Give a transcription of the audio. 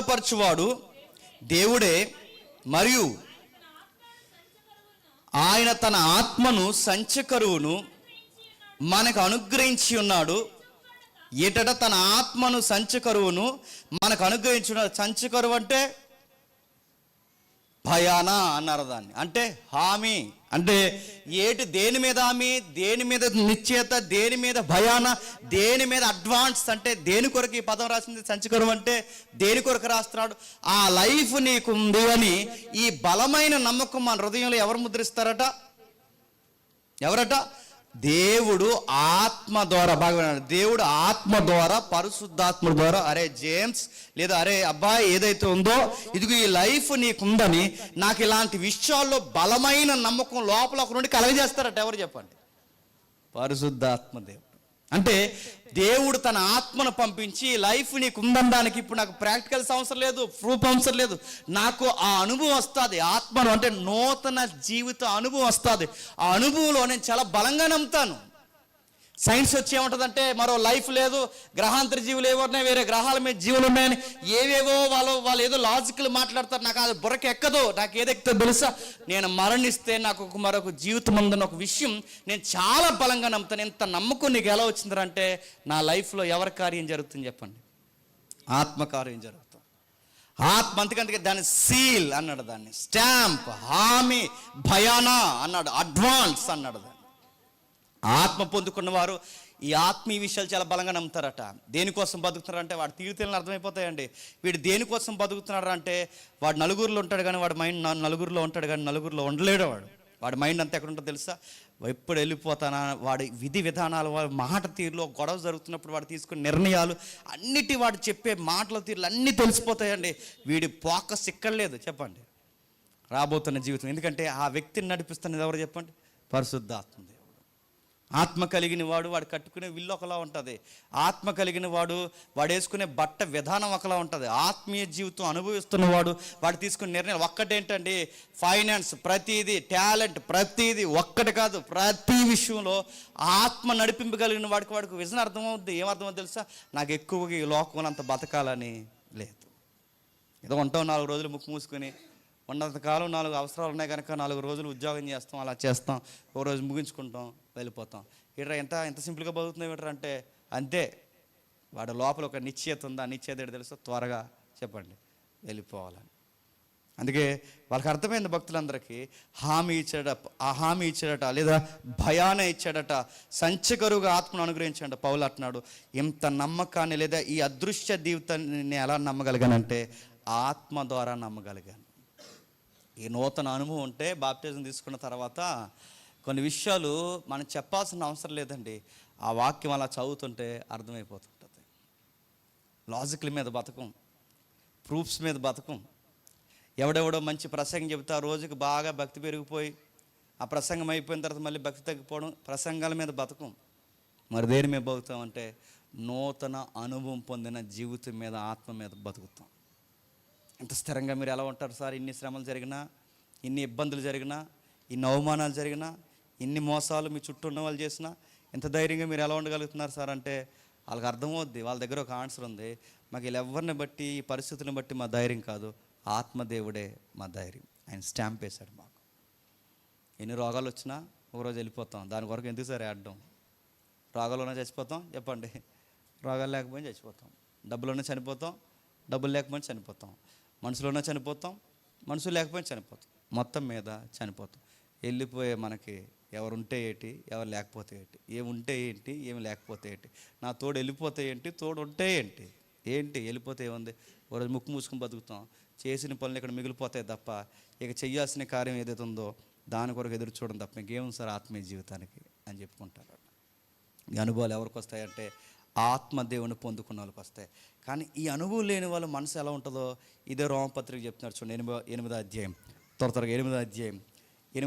పరిశుద్ధపరచువాడు దేవుడే మరియు ఆయన తన ఆత్మను సంచకరువును మనకు అనుగ్రహించి ఉన్నాడు. ఎటట తన ఆత్మను సంచకరువును మనకు అనుగ్రహించిన సంచకరువు అంటే భయానా అన్నారు దాన్ని. అంటే హామీ. అంటే ఏటి దేని మీద హామీ? దేని మీద నిశ్చేత దేని మీద భయాన? దేని మీద అడ్వాన్స్? అంటే దేని కొరకు ఈ పదం రాసింది సంచకరం అంటే దేని కొరకు రాస్తున్నాడు? ఆ లైఫ్ నీకుంది అని ఈ బలమైన నమ్మకం మన హృదయంలో ఎవరు ముద్రిస్తారట? ఎవరట? దేవుడు ఆత్మ ద్వారా బాగా దేవుడు ఆత్మ ద్వారా పరిశుద్ధాత్మ ద్వారా అరే జేమ్స్ లేదా అరే అబ్బాయి ఏదైతే ఉందో ఇదిగో ఈ లైఫ్ నీకుందని నాకు ఇలాంటి విషయాల్లో బలమైన నమ్మకం లోపల ఒక నుండి కలగజేస్తారట ఎవరు చెప్పండి? పరిశుద్ధాత్మ దేవుడు. అంటే దేవుడు తన ఆత్మను పంపించి లైఫ్ నీకు ఉందనడానికి ఇప్పుడు నాకు ప్రాక్టికల్స్ అవసరం లేదు ప్రూఫ్ అవసరం లేదు. నాకు ఆ అనుభవం వస్తుంది ఆత్మను అంటే నూతన జీవిత అనుభవం వస్తుంది. ఆ అనుభవంలో నేను చాలా బలంగా నమ్ముతాను. సైన్స్ వచ్చి ఏముంటుందంటే మరో లైఫ్ లేదు గ్రహాంతర జీవులు ఏవో వేరే గ్రహాల మీద జీవులు ఉన్నాయని ఏవేవో వాళ్ళు వాళ్ళు ఏదో లాజికల్ మాట్లాడతారు. నాకు అది బుర్రకి ఎక్కదు నాకు ఏది తెలుసా? నేను మరణిస్తే నాకు ఒక మరొక జీవితం ఉందని ఒక విషయం నేను చాలా బలంగా నమ్ముతాను. ఇంత నమ్మకం నీకు ఎలా వచ్చిందంటే నా లైఫ్లో ఎవరి కార్యం జరుగుతుంది చెప్పండి. ఆత్మకార్యం జరుగుతుంది. ఆత్మ అందుకందుకే దాన్ని సీల్ అన్నాడు దాన్ని. స్టాంప్ హామీ భయానా అన్నాడు. అడ్వాన్స్ అన్నాడు దాన్ని. ఆత్మ పొందుకున్న వారు ఈ ఆత్మీయ విషయాలు చాలా బలంగా నమ్ముతారట. దేనికోసం బతుకుతున్నారంటే వాడు తీరుతేలను అర్థమైపోతాయండి. వీడు దేనికోసం బతుకుతున్నాడు అంటే వాడు నలుగురిలో ఉంటాడు కానీ వాడు మైండ్ నలుగురిలో ఉంటాడు కానీ నలుగురిలో ఉండలేడు వాడు. వాడి మైండ్ అంతా ఎక్కడ ఉంటుందో తెలుసా ఎప్పుడు వెళ్ళిపోతానా? వాడి విధి విధానాలు వాడి మాట తీరులో గొడవ జరుగుతున్నప్పుడు వాడు తీసుకునే నిర్ణయాలు అన్నిటి వాడు చెప్పే మాటల తీరులు అన్నీ తెలిసిపోతాయండి. వీడి ఫోకస్ ఇక్కడ లేదు చెప్పండి. రాబోతున్న జీవితం. ఎందుకంటే ఆ వ్యక్తిని నడిపిస్తున్నది ఎవరు చెప్పండి? పరిశుద్ధాత్మది. ఆత్మ కలిగిన వాడు వాడు కట్టుకునే విల్లు ఒకలా ఉంటుంది. ఆత్మ కలిగిన వాడు వాడు వేసుకునే బట్ట విధానం ఒకలా ఉంటుంది. ఆత్మీయ జీవితం అనుభవిస్తున్నవాడు వాడు తీసుకునే నిర్ణయం ఒక్కటేంటండి? ఫైనాన్స్ ప్రతిదీ టాలెంట్ ప్రతిదీ ఒక్కటి కాదు. ప్రతి విషయంలో ఆత్మ నడిపింపగలిగిన వాడికి వాడికి విజన్ అర్థమవుద్ది. ఏమర్థమవుతుంది తెలుసా? నాకు ఎక్కువగా ఈ లోకంలో అంత బతకాలని లేదు. ఏదో ఉంటాం నాలుగు రోజులు ముక్కు మూసుకొని ఉన్నంతకాలం నాలుగు అవసరాలు ఉన్నాయి కనుక నాలుగు రోజులు ఉద్యోగం చేస్తాం అలా చేస్తాం. ఓ రోజు ముగించుకుంటాం వెళ్ళిపోతాం. ఇట్రా ఎంత ఎంత సింపుల్గా బతుకుతున్నాం ఇట్రా అంటే అంతే. వాడు లోపల ఒక నిశ్చయత ఉందా? నిశ్చయత ఏంటో తెలుసు? త్వరగా చెప్పండి. వెళ్ళిపోవాలని. అందుకే వాళ్ళకి అర్థమైంది భక్తులందరికీ హామీ ఇచ్చాడట ఆ హామీ ఇచ్చాడట లేదా భయాన ఇచ్చాడట సంచకరుగా ఆత్మను అనుగ్రహించాడట పౌలు అంటున్నాడు ఇంత నమ్మకాన్ని లేదా ఈ అదృశ్య జీవితాన్ని నేను ఎలా నమ్మగలిగానంటే ఆత్మ ద్వారా నమ్మగలిగాను. ఈ నూతన అనుభవం ఉంటే బాప్టిజం తీసుకున్న తర్వాత కొన్ని విషయాలు మనం చెప్పాల్సిన అవసరం లేదండి. ఆ వాక్యం అలా చదువుతుంటే అర్థమైపోతుంటుంది. లాజిక్ల మీద బతకం ప్రూఫ్స్ మీద బతకం. ఎవడెవడో మంచి ప్రసంగం చెబుతా రోజుకి బాగా భక్తి పెరిగిపోయి ఆ ప్రసంగం అయిపోయిన తర్వాత మళ్ళీ భక్తి తగ్గిపోవడం ప్రసంగాల మీద బతకం. మరి దేని మీద బతుకుతామంటే నూతన అనుభవం పొందిన జీవితం మీద ఆత్మ మీద బతుకుతాం. ఇంత స్థిరంగా మీరు ఎలా ఉంటారు సార్? ఇన్ని శ్రమలు జరిగినా ఇన్ని ఇబ్బందులు జరిగినా ఇన్ని అవమానాలు జరిగినా ఇన్ని మోసాలు మీ చుట్టూ ఉన్న వాళ్ళు చేసినా ఎంత ధైర్యంగా మీరు ఎలా ఉండగలుగుతున్నారు సార్? అంటే వాళ్ళకి అర్థమవుద్ది వాళ్ళ దగ్గర ఒక ఆన్సర్ ఉంది. మాకు వీళ్ళు ఎవరిని బట్టి ఈ పరిస్థితులను బట్టి మా ధైర్యం కాదు. ఆత్మదేవుడే మా ధైర్యం. ఆయన స్టాంప్ వేశాడు మాకు. ఎన్ని రోగాలు వచ్చినా ఒక రోజు వెళ్ళిపోతాం. దాని కొరకు ఎందుకు సార్ ఆడడం రోగాలు ఉన్నా చచ్చిపోతాం. చెప్పండి. రోగాలు లేకపోయినా చచ్చిపోతాం. డబ్బులున్నా చనిపోతాం. డబ్బులు లేకపోయినా చనిపోతాం. మనసులోనే చనిపోతాం మనుషులు లేకపోయినా చనిపోతాం. మొత్తం మీద చనిపోతాం. వెళ్ళిపోయే మనకి ఎవరుంటే ఏంటి ఎవరు లేకపోతే ఏంటి ఏముంటే ఉంటే ఏంటి ఏమి లేకపోతే ఏంటి నా తోడు వెళ్ళిపోతే ఏంటి తోడు ఉంటే ఏంటి ఏంటి వెళ్ళిపోతే ఏముంది? ఒకరోజు ముక్కు మూసుకుని బతుకుతాం. చేసిన పనులు ఇక్కడ మిగిలిపోతాయి తప్ప ఇక చేయాల్సిన కార్యం ఏదైతే ఉందో దాని కొరకు ఎదురు చూడడం తప్ప ఇంకేముంది సార్ ఆత్మీయ జీవితానికి అని చెప్పుకుంటారు. ఈ అనుభవాలు ఎవరికి వస్తాయంటే ఆత్మదేవుని పొందుకున్న వాళ్ళకి వస్తాయి. కానీ ఈ అనుభవం లేని వాళ్ళ మనసు ఎలా ఉంటుందో ఇదే రోమపత్రిక చెప్తున్నారు చూడండి ఎనిమిదో ఎనిమిదో అధ్యాయం. త్వర త్వరగా ఎనిమిదో అధ్యాయం.